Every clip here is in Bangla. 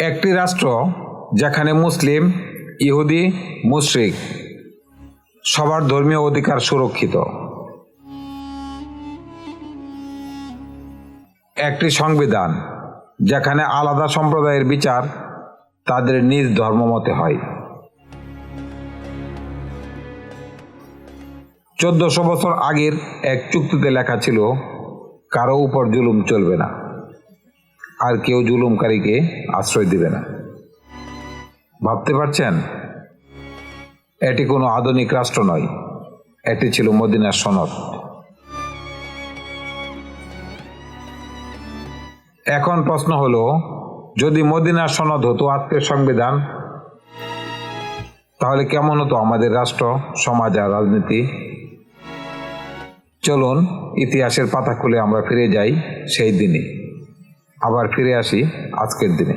একটি রাষ্ট্র যেখানে মুসলিম, ইহুদি, মুশরিক সবার ধর্মীয় অধিকার সুরক্ষিত। একটি সংবিধান যেখানে আলাদা সম্প্রদায়ের বিচার তাদের নিজ ধর্মমতে হয়। চোদ্দশো বছর আগের এক চুক্তিতে লেখা ছিল, কারও উপর জুলুম চলবে না। আর কেউ জুলুমকারীকে আশ্রয় দিবে না। ভাবতে পারছেন? এটি কোনো আধুনিক রাষ্ট্র নয়। এটি ছিল মদিনার সনদ। এখন প্রশ্ন হলো, যদি মদিনার সনদ হতো আজকের সংবিধান, তাহলে কেমন হতো আমাদের রাষ্ট্র, সমাজ আর রাজনীতি? চলুন, ইতিহাসের পাতা খুলে আমরা ফিরে যাই সেই দিনে। আবার ফিরে আসি আজকের দিনে।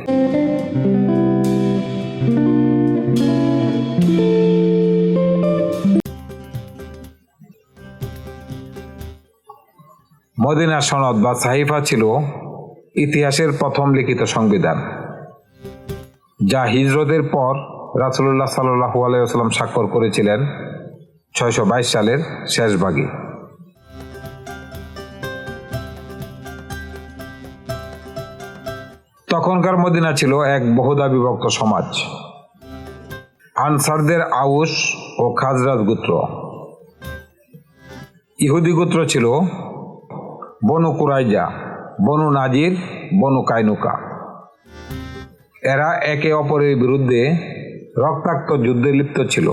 মদিনা সনদ বা সাহিফা ছিল ইতিহাসের প্রথম লিখিত সংবিধান, যা হিজরতের পর রাসুল্লাহ সাল্লাহু আলাইসাল্লাম স্বাক্ষর করেছিলেন ছয়শো বাইশ সালের শেষ ভাগে তখনকার মদিনা ছিল এক বহুদা বিভক্ত সমাজ। আনসারদের আউস ও খাজরাজ গোত্র। ইহুদি গোত্র ছিল বনু কুরাইজা, বনু নাজির, বনু কাইনুকা। এরা একে অপরের বিরুদ্ধে রক্তাক্ত যুদ্ধে লিপ্ত ছিল।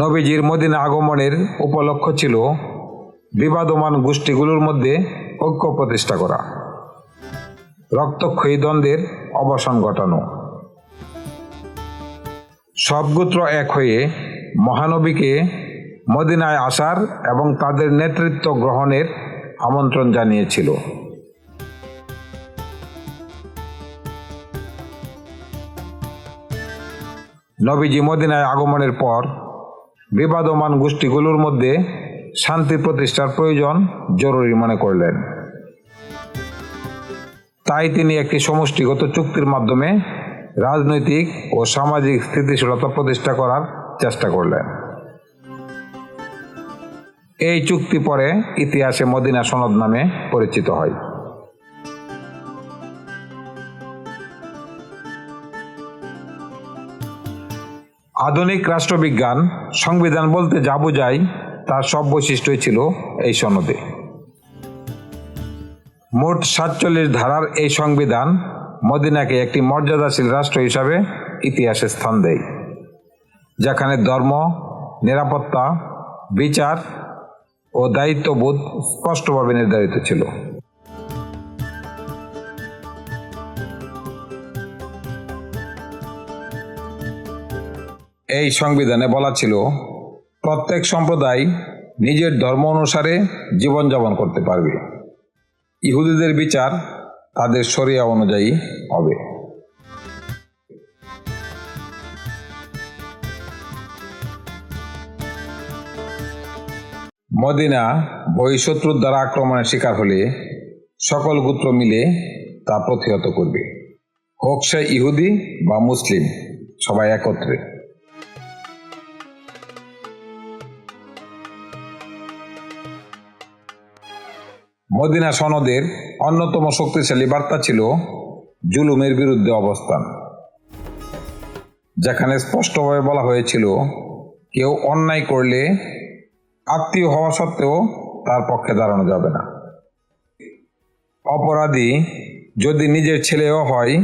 নবীজির মদিনা আগমনের উপলক্ষ ছিল বিবাদমান গোষ্ঠীগুলোর মধ্যে ঐক্য প্রতিষ্ঠা করা। রক্তক্ষয়ী দ্বন্দ্বের অবসান ঘটানো। সব গোত্র এক হয়ে মহানবীকে মদিনায় আসার এবং তাদের নেতৃত্ব গ্রহণের আমন্ত্রণ জানিয়েছিল। নবীজি মদিনায় আগমনের পর বিবাদমান গোষ্ঠীগুলোর মধ্যে শান্তি প্রতিষ্ঠার প্রয়োজন জরুরি মনে করলেন। তাই তিনি একটি সমষ্টিগত চুক্তির মাধ্যমে রাজনৈতিক ও সামাজিক স্থিতিশীলতা প্রতিষ্ঠা করার চেষ্টা করলেন। এই চুক্তি পরে ইতিহাসে মদিনা সনদ নামে পরিচিত হয়। আধুনিক রাষ্ট্রবিজ্ঞান সংবিধান বলতে যা বোঝায় তার সব বৈশিষ্ট্যই ছিল এই সনদে। মোট সাতচল্লিশ ধারার এই সংবিধান মদিনাকে একটি মর্যাদাশীল রাষ্ট্র হিসাবে ইতিহাসে স্থান দেয়, যেখানে ধর্ম, নিরাপত্তা, বিচার ও দায়িত্ববোধ স্পষ্টভাবে নির্ধারিত ছিল। এই সংবিধানে বলা ছিল, প্রত্যেক সম্প্রদায় নিজের ধর্ম অনুসারে জীবনযাপন করতে পারবে। ইহুদিদের বিচার তাদের শরিয়া অনুযায়ী হবে। মদিনা বহিঃশত্রুর দ্বারা আক্রমণের শিকার হলে সকল গোত্র মিলে তা প্রতিহত করবে। হোক সে ইহুদি বা মুসলিম, সবাই একত্রে। মদিনা সনদের অন্যতম শক্তিশালী বার্তা ছিল জুলুমের বিরুদ্ধে অবস্থান, যেখানে স্পষ্টভাবে বলা হয়েছিল, কেউ অন্যায় করলে আত্মীয় হওয়া সত্ত্বেও তার পক্ষে দাঁড়ানো যাবে না। অপরাধী যদি নিজের ছেলেও হয়,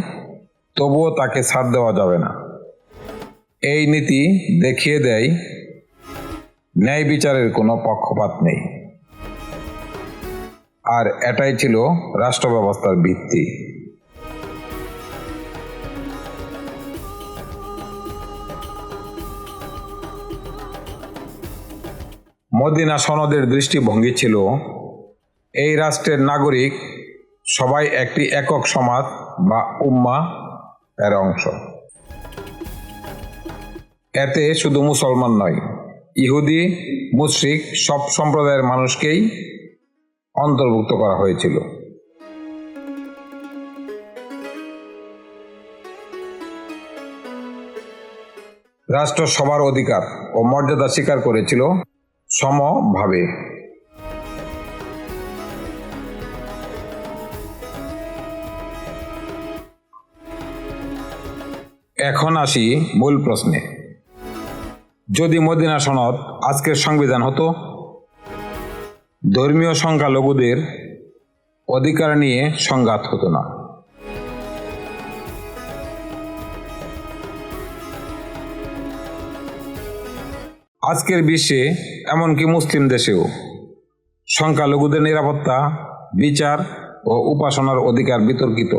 তবুও তাকে ছাড় দেওয়া যাবে না। এই নীতি দেখিয়ে দেয় ন্যায় বিচারের কোনো পক্ষপাত নেই। আর এটাই ছিল রাষ্ট্র ব্যবস্থার ভিত্তি। মদিনা সনদের দৃষ্টিভঙ্গি ছিল, এই রাষ্ট্রের নাগরিক সবাই একটি একক সমাজ বা উম্মা এর অংশ। এতে শুধু মুসলমান নয়, ইহুদি, মুশ্রিক সব সম্প্রদায়ের মানুষকেই অন্তর্ভুক্ত করা হয়েছিল। রাষ্ট্র সবার অধিকার ও মর্যাদা স্বীকার করেছিল সমভাবে। এখন আসি মূল প্রশ্নে। যদি মদিনা সনদ আজকের সংবিধান হতো ধর্মীয় সংখ্যালঘুদের অধিকার নিয়ে সংঘাত হতো না। আজকের বিশ্বে এমনকি মুসলিম দেশেও সংখ্যালঘুদের নিরাপত্তা, বিচার ও উপাসনার অধিকার বিতর্কিত।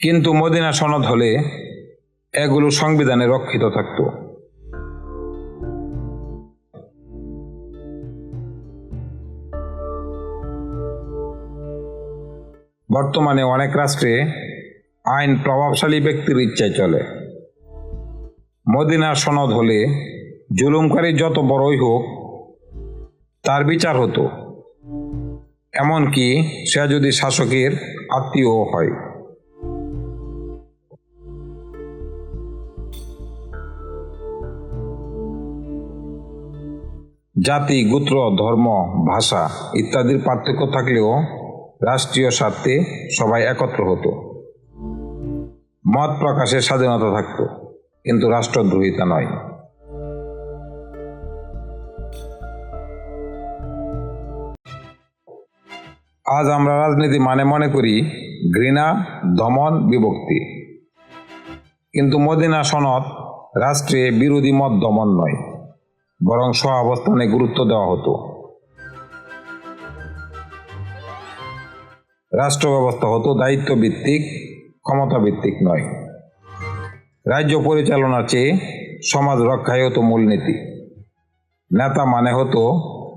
কিন্তু মদিনা সনদ হলে এগুলো সংবিধানে রক্ষিত থাকত। বর্তমানে অনেক রাষ্ট্রে আইন প্রভাবশালী ব্যক্তির ইচ্ছায় চলে। মদিনার সনদ হলে জুলুমকারী যত বড়ই হোক, তার বিচার হতো। এমনকি সে যদি শাসকের আত্মীয় হয়। জাতি, গোত্র, ধর্ম, ভাষা ইত্যাদির পার্থক্য থাকলেও রাষ্ট্রীয় স্বার্থে সবাই একত্র হতো। মত প্রকাশের স্বাধীনতা থাকত, কিন্তু রাষ্ট্রদ্রোহিতা নয়। আজ আমরা রাজনীতি মানে মনে করি ঘৃণা, দমন, বিভক্তি। কিন্তু মদিনা সনদ রাষ্ট্রে বিরোধী মত দমন নয়, বরং সহাবস্থানে গুরুত্ব দেওয়া হতো। রাষ্ট্র ব্যবস্থা হতো দায়িত্ব ভিত্তিক ক্ষমতা ভিত্তিক নয়। রাজ্য পরিচালনার চেয়ে সমাজ রক্ষাই হতো মূলনীতি। নেতা মানে হতো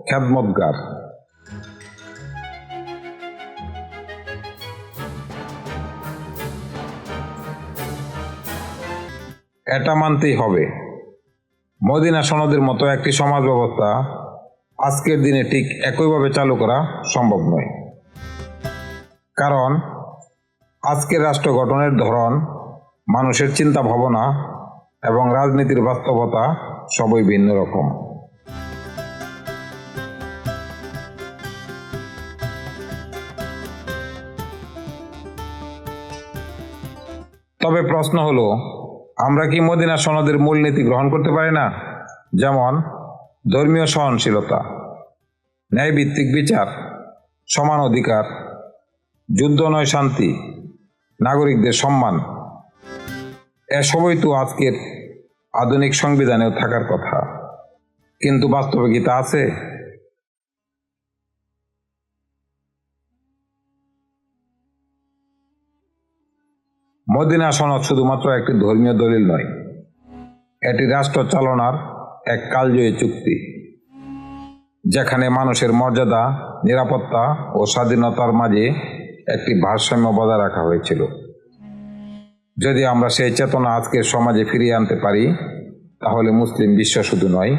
খ্যাতমতগার এটা মানতেই হবে। মদিনা সনদের মতো একটি সমাজ ব্যবস্থা আজকের দিনে ঠিক একইভাবে চালু করা সম্ভব নয়। কারণ আজকের রাষ্ট্র গঠনের ধরন, মানুষের চিন্তা ভাবনা এবং রাজনীতির বাস্তবতা সবই ভিন্ন রকম। তবে প্রশ্ন হলো, আমরা কি মদিনা সনদের মূলনীতি গ্রহণ করতে পারি না? যেমন, ধর্মীয় সহনশীলতা, ন্যায়ভিত্তিক বিচার, সমান অধিকার যুদ্ধ নয়, শান্তি। নাগরিকদের সম্মান। এসবই তো আজকের আধুনিক সংবিধানেও থাকার কথা। কিন্তু বাস্তবে কি তা আছে? মদিনা সনদ শুধুমাত্র একটি ধর্মীয় দলিল নয়, এটি রাষ্ট্র চালনার এক কালজয়ী চুক্তি, যেখানে মানুষের মর্যাদা, নিরাপত্তা ও স্বাধীনতার মাঝে একটি ভারসাম্য বজায় রাখা হয়েছিল। যদি আমরা সেই চেতনা আজকের সমাজে ফিরিয়ে আনতে পারি, তাহলে মুসলিম বিশ্ব শুধু নয়,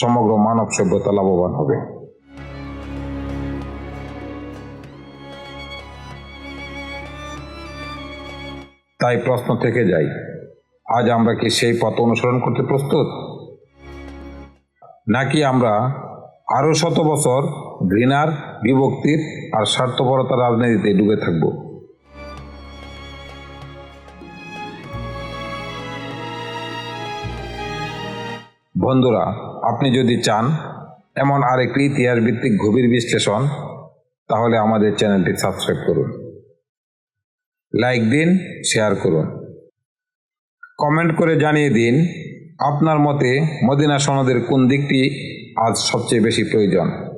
সমগ্র মানব সভ্যতা লাভবান হবে। তাই প্রশ্ন থেকে যাই, আজ আমরা কি সেই পথ অনুসরণ করতে প্রস্তুত? নাকি আমরা আরও শত বছর ঘৃণার বিভক্তির আর স্বার্থপরতার রাজনীতিতে ডুবে থাকব। বন্ধুরা, আপনি যদি চান এমন আরেকটি ইতিহাস ভিত্তিক গভীর বিশ্লেষণ, তাহলে আমাদের চ্যানেলটি সাবস্ক্রাইব করুন। লাইক দিন, শেয়ার করুন। কমেন্ট করে জানিয়ে দিন, আপনার মতে মদিনা সনদের কোন দিকটি আজ সবচেয়ে বেশি প্রয়োজন?